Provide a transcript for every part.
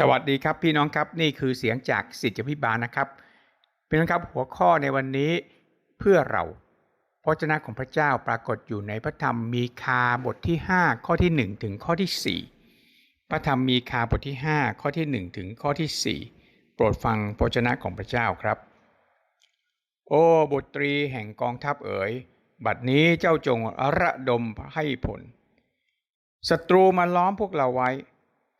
สวัสดีครับพี่น้องครับนี่คือเสียงจากสิทธิพิบาลนะครับพี่น้องครับหัวข้อในวันนี้เพื่อเราพระเจ้าของพระเจ้าปรากฏอยู่ในพระธรรมมีคาบทที่ 5 ข้อที่ 1 ถึงข้อที่ 4 พระธรรมมีคาบทที่ 5 ข้อที่ 1 ถึงข้อที่ 4 โปรดฟังพระเจ้าของพระเจ้าครับ โอ้บุตรีแห่งกองทัพเอ๋ยบัดนี้เจ้าจงระดมให้ผลศัตรูมาล้อมพวกเราไว้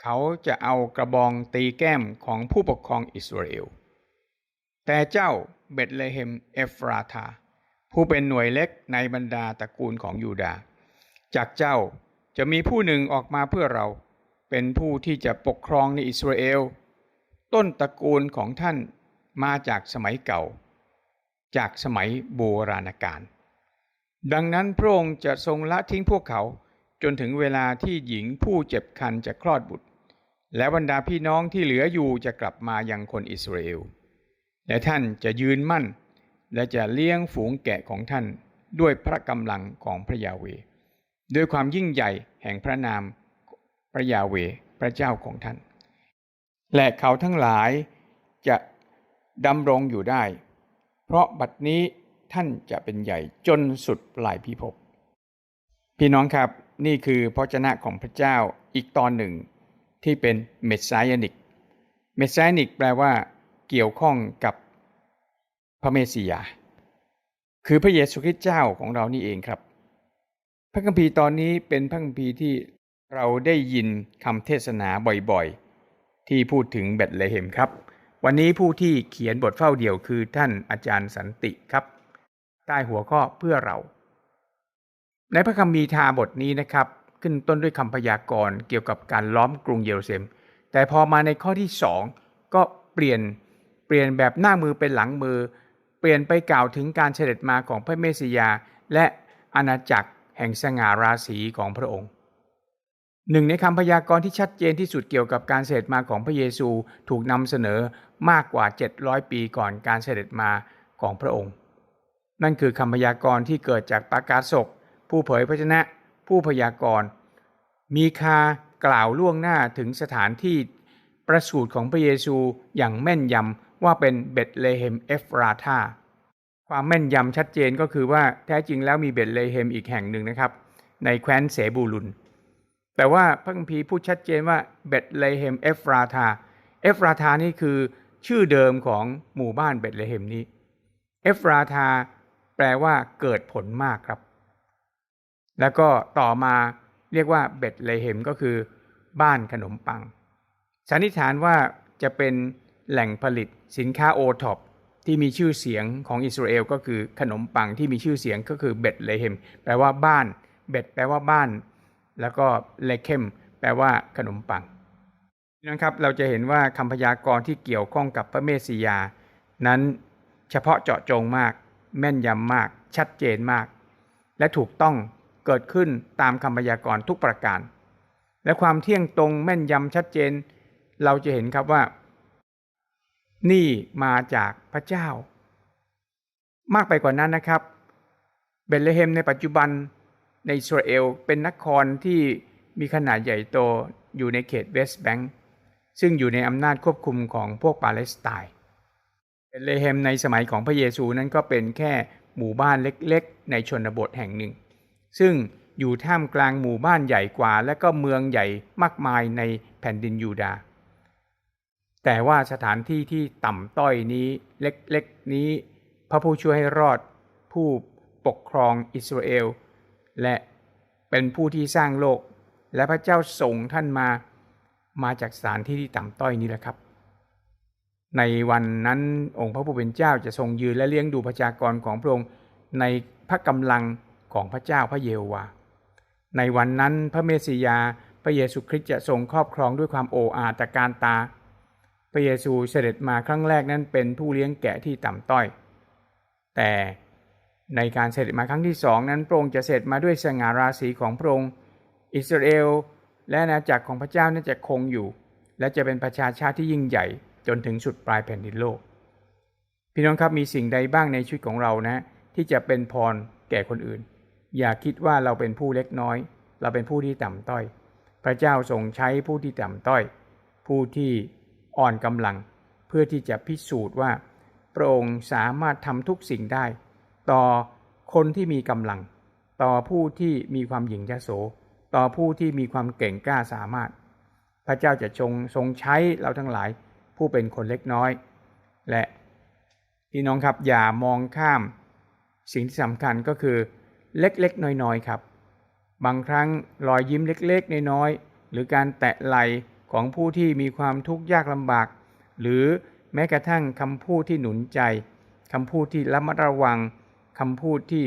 เขาจะเอากระบองตีแก้มของผู้ปกครองอิสราเอล แต่เจ้าเบตเลเฮมเอฟราธาผู้เป็นหน่วยเล็กในบรรดาตระกูลของยูดาห์จากเจ้าจะมีผู้หนึ่งออกมาเพื่อเรา เป็นผู้ที่จะปกครองในอิสราเอล ต้นตระกูลของท่านมาจากสมัยเก่า จากสมัยโบราณกาล ดังนั้นพระองค์จะทรงละทิ้งพวกเขาจนถึงเวลาที่หญิงผู้เจ็บคันจะคลอดบุตร และบรรดาพี่น้องที่เหลืออยู่จะกลับมายังคนอิสราเอล และท่านจะยืนมั่น และจะเลี้ยงฝูงแกะของท่านด้วยพระกำลังของพระยาเว ด้วยความยิ่งใหญ่แห่งพระนามพระยาเวพระเจ้าของท่าน และเขาทั้งหลายจะดำรงอยู่ได้ เพราะบัดนี้ท่านจะเป็นใหญ่จนสุดปลายพิภพ พี่น้องครับนี่คือพระเจ้าของพระเจ้าอีกตอนหนึ่ง ที่เป็นเมสไซานิกเมสไซานิกแปลว่า เกี่ยวข้องกับพระเมสสิยา คือพระเยซูคริสต์เจ้าของเรานี่เองครับ พระคัมภีร์ตอนนี้เป็นพระคัมภีร์ที่เราได้ยินคำเทศนาบ่อยๆ ที่พูดถึงเบตเลเฮมครับ วันนี้ผู้ที่เขียนบทเฝ้าเดี่ยวคือท่านอาจารย์สันติครับ ใต้หัวข้อเพื่อเรา ในพระคัมภีร์ทาบทนี้นะครับ ขึ้นต้นด้วยคำพยากรณ์เกี่ยวกับการล้อมกรุงเยรูซาเล็ม แต่พอมาในข้อที่สองก็เปลี่ยนเปลี่ยนแบบหน้ามือเป็นหลังมือ เปลี่ยนไปกล่าวถึงการเสด็จมาของพระเมสสิยา และอาณาจักรแห่งสง่าราศีของพระองค์หนึ่งในคำพยากรณ์ที่ชัดเจนที่สุดเกี่ยวกับการเสด็จมาของพระเยซูถูกนำเสนอมากกว่า 700 ปีก่อนการเสด็จมาของพระองค์ นั่นคือคำพยากรณ์ที่เกิดจากปากาศกผู้เผยพระชนะ ผู้พยากรณ์ มีคากล่าวล่วงหน้าถึงสถานที่ประสูติของพระเยซูอย่างแม่นยำว่าเป็นเบตเลเฮมเอฟราธาความแม่นยำชัดเจนก็คือว่าแท้จริงแล้วมีเบตเลเฮมอีกแห่งหนึ่งนะครับ ในแคว้นเสบูลุน แต่ว่าพระคัมภีร์พูดชัดเจนว่าเบตเลเฮมเอฟราธาเอฟราธานี่คือชื่อเดิมของหมู่บ้านเบตเลเฮมนี้ เอฟราธาแปลว่าเกิดผลมากครับ แล้วก็ต่อมา เรียกว่าเบตเลเฮมก็คือบ้านขนมปัง สันนิษฐานว่าจะเป็นแหล่งผลิตสินค้าโอท็อปที่มีชื่อเสียงของอิสราเอลก็คือขนมปังที่มีชื่อเสียงก็คือเบตเลเฮมแปลว่าบ้านเบตแปลว่าบ้าน แล้วก็เลเคมแปลว่าขนมปังนะครับเราจะเห็นว่าคำพยากรณ์ที่เกี่ยวข้องกับพระเมสสิยา นั้นเฉพาะเจาะจงมาก แม่นยำมาก ชัดเจนมาก และถูกต้อง เกิดขึ้นตามคำพยากรณ์ทุกประการ และความเที่ยงตรงแม่นยำชัดเจน เราจะเห็นครับว่า นี่มาจากพระเจ้า มากไปกว่านั้นนะครับ เบธเลเฮมในปัจจุบันในอิสราเอลเป็นนครที่มีขนาดใหญ่โตอยู่ในเขตเวสต์แบงก์ซึ่งอยู่ในอำนาจควบคุมของพวกปาเลสไตน์เบธเลเฮมในสมัยของพระเยซูนั้นก็เป็นแค่หมู่บ้านเล็กๆ ในชนบทแห่งหนึ่ง ซึ่งอยู่ท่ามกลางหมู่บ้านใหญ่กว่า และก็เมืองใหญ่มากมายในแผ่นดินยูดาห์แต่ว่าสถานที่ที่ต่ำต้อยนี้เล็กๆนี้ พระผู้ช่วยให้รอดผู้ปกครองอิสราเอล และเป็นผู้ที่สร้างโลก และพระเจ้าส่งท่านมา มาจากสถานที่ที่ต่ำต้อยนี้แหละครับ ในวันนั้นองค์พระผู้เป็นเจ้าจะทรงยืนและเลี้ยงดูประชากรของพระองค์ในพระกำลัง ของพระเจ้าพระเยโฮวา ในวันนั้นพระเมสสิยาพระเยซูคริสต์จะทรงครอบครองด้วยความโอ้อาตการตา พระเยซูเสด็จมาครั้งแรกนั้นเป็นผู้เลี้ยงแกะที่ต่ำต้อย แต่ในการเสด็จมาครั้งที่สองนั้นพระองค์จะเสด็จมาด้วยสง่าราศีของพระองค์อิสราเอลและอาณาจักรของพระเจ้านั้นจะคงอยู่ และจะเป็นประชาชาติที่ยิ่งใหญ่จนถึงสุดปลายแผ่นดินโลก พี่น้องครับมีสิ่งใดบ้างในชีวิตของเรานะ ที่จะเป็นพรแก่คนอื่น อย่าคิดว่าเราเป็นผู้เล็กน้อย เราเป็นผู้ที่ต่ำต้อย พระเจ้าทรงใช้ผู้ที่ต่ำต้อย ผู้ที่อ่อนกำลัง เพื่อที่จะพิสูจน์ว่าพระองค์สามารถทำทุกสิ่งได้ ต่อคนที่มีกำลัง ต่อผู้ที่มีความหยิ่งยโส ต่อผู้ที่มีความเก่งกล้าสามารถ พระเจ้าจะทรงทรงใช้เราทั้งหลาย ผู้เป็นคนเล็กน้อย และพี่น้องครับอย่ามองข้าม สิ่งที่สำคัญก็คือ เล็กๆ น้อยๆ ครับ บางครั้งรอยยิ้มเล็กๆ น้อยๆ หรือการแตะไหลของผู้ที่มีความทุกข์ยากลำบาก หรือแม้กระทั่งคำพูดที่หนุนใจคำพูดที่ระมัดระวังคำพูดที่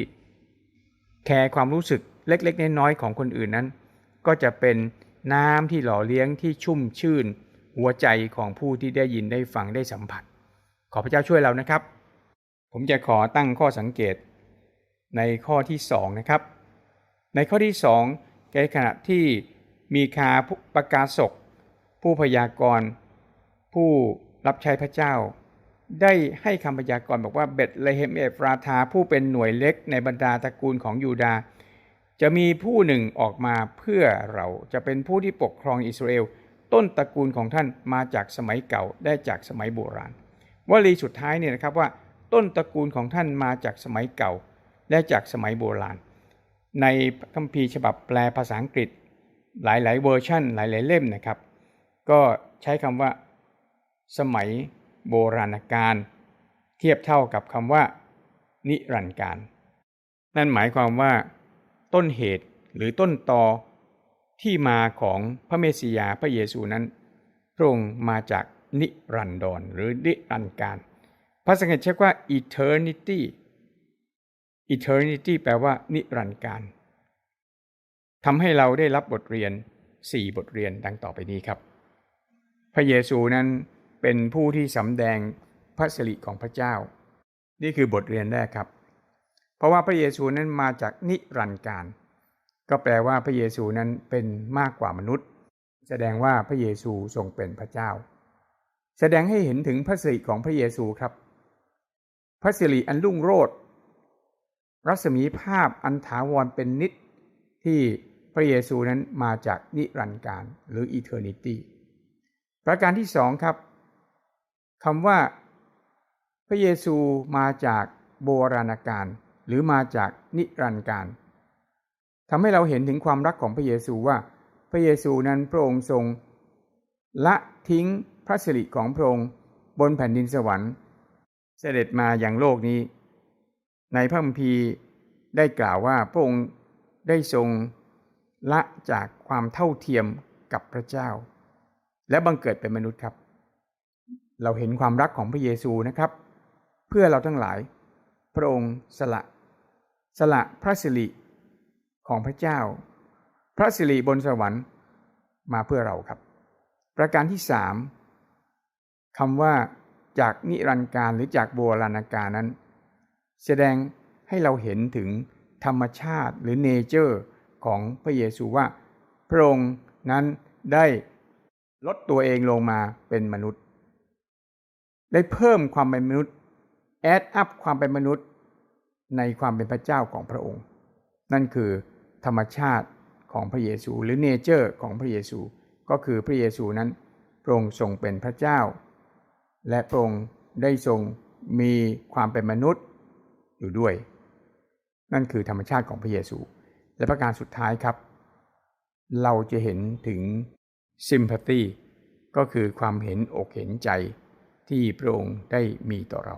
แคร์ความรู้สึกเล็กๆ น้อยๆ ของคนอื่นนั้น ก็จะเป็นน้ำที่หล่อเลี้ยงที่ชุ่มชื่น หัวใจของผู้ที่ได้ยินได้ฟังได้สัมผัส ขอพระเจ้าช่วยเรานะครับ ผมจะขอตั้งข้อสังเกต ในข้อที่สองนะครับ ในข้อที่สองในขณะที่มีคาประกาศก ผู้พยากรณ์ผู้รับใช้พระเจ้า ได้ให้คำพยากรณ์บอกว่าเบตเลเฮมเอฟราธาผู้เป็นหน่วยเล็กในบรรดาตระกูลของยูดา จะมีผู้หนึ่งออกมาเพื่อเราจะเป็นผู้ที่ปกครองอิสราเอลต้นตระกูลของท่านมาจากสมัยเก่าได้จากสมัยโบราณวลีสุดท้ายเนี่ยนะครับว่าต้นตระกูลของท่านมาจากสมัยเก่า และจากสมัยโบราณ ในคัมภีร์ฉบับแปลภาษาอังกฤษ หลาย ๆ เวอร์ชันหลาย ๆ เล่มนะครับ ก็ใช้คำว่า สมัยโบราณกาลเทียบเท่ากับคำว่า นิรันดร์การ นั่นหมายความว่า ต้นเหตุหรือต้นตอที่มาของพระเมสสิยาพระเยซูนั้นพระองค์มาจากนิรันดรหรือนิรันดร์การภาษาอังกฤษใช้ว่า eternity eternity แปลว่านิรันดร์การทำให้เราได้รับบทเรียน 4 บทเรียนดังต่อไปนี้ครับ พระเยซูนั้นเป็นผู้ที่สำแดงพระสิริของพระเจ้า นี่คือบทเรียนแรกครับ เพราะว่าพระเยซูนั้นมาจากนิรันดร์การ ก็แปลว่าพระเยซูนั้นเป็นมากกว่ามนุษย์ แสดงว่าพระเยซูทรงเป็นพระเจ้า แสดงให้เห็นถึงพระสิริของพระเยซูครับ พระสิริอันรุ่งโรจน์ รัศมีภาพอันถาวรเป็นนิจที่พระเยซูนั้นมาจากนิรันดร์การหรือ eternity ประการที่สองครับคำว่าพระเยซูมาจากโบราณกาลหรือมาจากนิรันดร์การทำให้เราเห็นถึงความรักของพระเยซูว่า พระเยซูนั้นพระองค์ทรง ละทิ้งพระสิริของพระองค์บนแผ่นดินสวรรค์ เสด็จมาอย่างโลกนี้ ในพระคัมภีร์ได้กล่าวว่าพระองค์ได้ทรงละจากความเท่าเทียมกับพระเจ้า และบังเกิดเป็นมนุษย์ครับ เราเห็นความรักของพระเยซูนะครับ เพื่อเราทั้งหลาย พระองค์สละ สละพระสิริของพระเจ้า พระสิริบนสวรรค์มาเพื่อเราครับ ประการที่สามคำว่าจากนิรันดร์การหรือจากโบราณกาลนั้น แสดงให้เราเห็นถึงธรรมชาติหรือเนเจอร์ของพระเยซูว่า พระองค์นั้นได้ลดตัวเองลงมาเป็นมนุษย์ ได้เพิ่มความเป็นมนุษย์แอดอัพความเป็นมนุษย์ในความเป็นพระเจ้าของพระองค์ นั่นคือธรรมชาติของพระเยซู หรือเนเจอร์ของพระเยซู ก็คือพระเยซูนั้นพระองค์ทรงเป็นพระเจ้า และพระองค์ได้ทรงมีความเป็นมนุษย์ อยู่ด้วย นั่นคือธรรมชาติของพระเยซู และประการสุดท้ายครับ เราจะเห็นถึง sympathy ก็คือความเห็นอกเห็นใจที่พระองค์ได้มีต่อเรา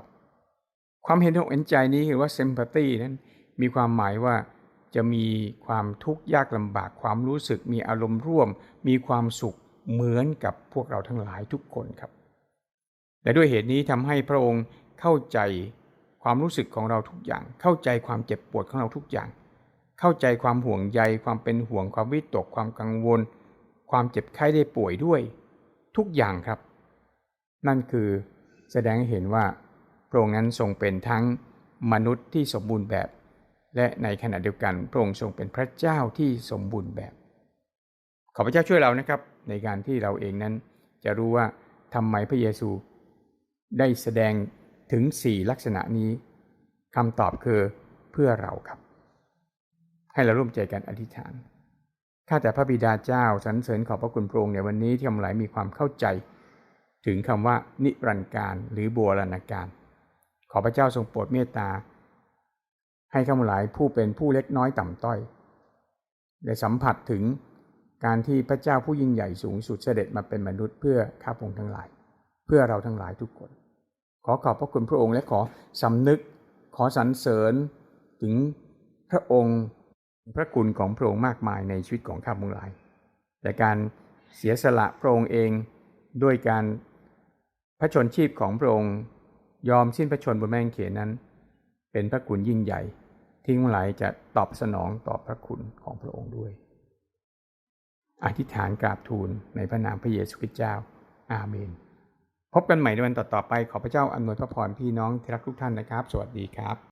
ความเห็นอกเห็นใจนี้คือว่า sympathy นั้นมีความหมายว่าจะมีความทุกข์ยากลำบากความรู้สึกมีอารมณ์ร่วม มีความสุขเหมือนกับพวกเราทั้งหลายทุกคนครับ และด้วยเหตุนี้ทำให้พระองค์เข้าใจ ความรู้สึกของเราทุกอย่าง เข้าใจความเจ็บปวดของเราทุกอย่าง เข้าใจความห่วงใย ความเป็นห่วง ความวิตก ความกังวล ความเจ็บไข้ได้ป่วยด้วย ทุกอย่างครับ นั่นคือแสดงให้เห็นว่าพระองค์นั้นทรงเป็นทั้งมนุษย์ที่สมบูรณ์แบบ และในขณะเดียวกันพระองค์ทรงเป็นพระเจ้าที่สมบูรณ์แบบ ขอพระเจ้าช่วยเรานะครับ ในการที่เราเองนั้นจะรู้ว่าทำไมพระเยซูได้แสดง ถึงสี่ลักษณะนี้คำตอบคือเพื่อเราครับ ให้เราร่วมใจกันอธิษฐานข้าแต่พระบิดาเจ้าสรรเสริญขอบพระคุณพระองค์ในวันนี้ที่ข้าพเจ้ามีความเข้าใจ ถึงคำว่านิรันดร์การหรือบัวรณการ ขอพระเจ้าทรงโปรดเมตตา ให้ข้าพเจ้าผู้เป็นผู้เล็กน้อยต่ำต้อยได้สัมผัสถึงการที่พระเจ้าผู้ยิ่งใหญ่สูงสุดเสด็จมาเป็นมนุษย์เพื่อข้าพงทั้งหลาย เพื่อเราทั้งหลายทุกคน ขอขอบพระคุณพระองค์และขอสำนึก ขอสรรเสริญถึงพระองค์พระคุณของพระองค์มากมายในชีวิตของข้าพงหลาย แต่การเสียสละพระองค์เองด้วยการพระชนชีพของพระองค์ ยอมสิ้นพระชนบนแมงเขนนั้น เป็นพระคุณยิ่งใหญ่ ที่ทั้งหลายจะตอบสนองต่อพระคุณของพระองค์ด้วย อธิษฐานกราบทูลในพระนามพระเยซูคริสต์เจ้า อาเมน พบกันใหม่ในวันต่อๆไป ขอพระเจ้าอำนวยพระพรพี่น้องที่รักทุกท่านนะครับ สวัสดีครับ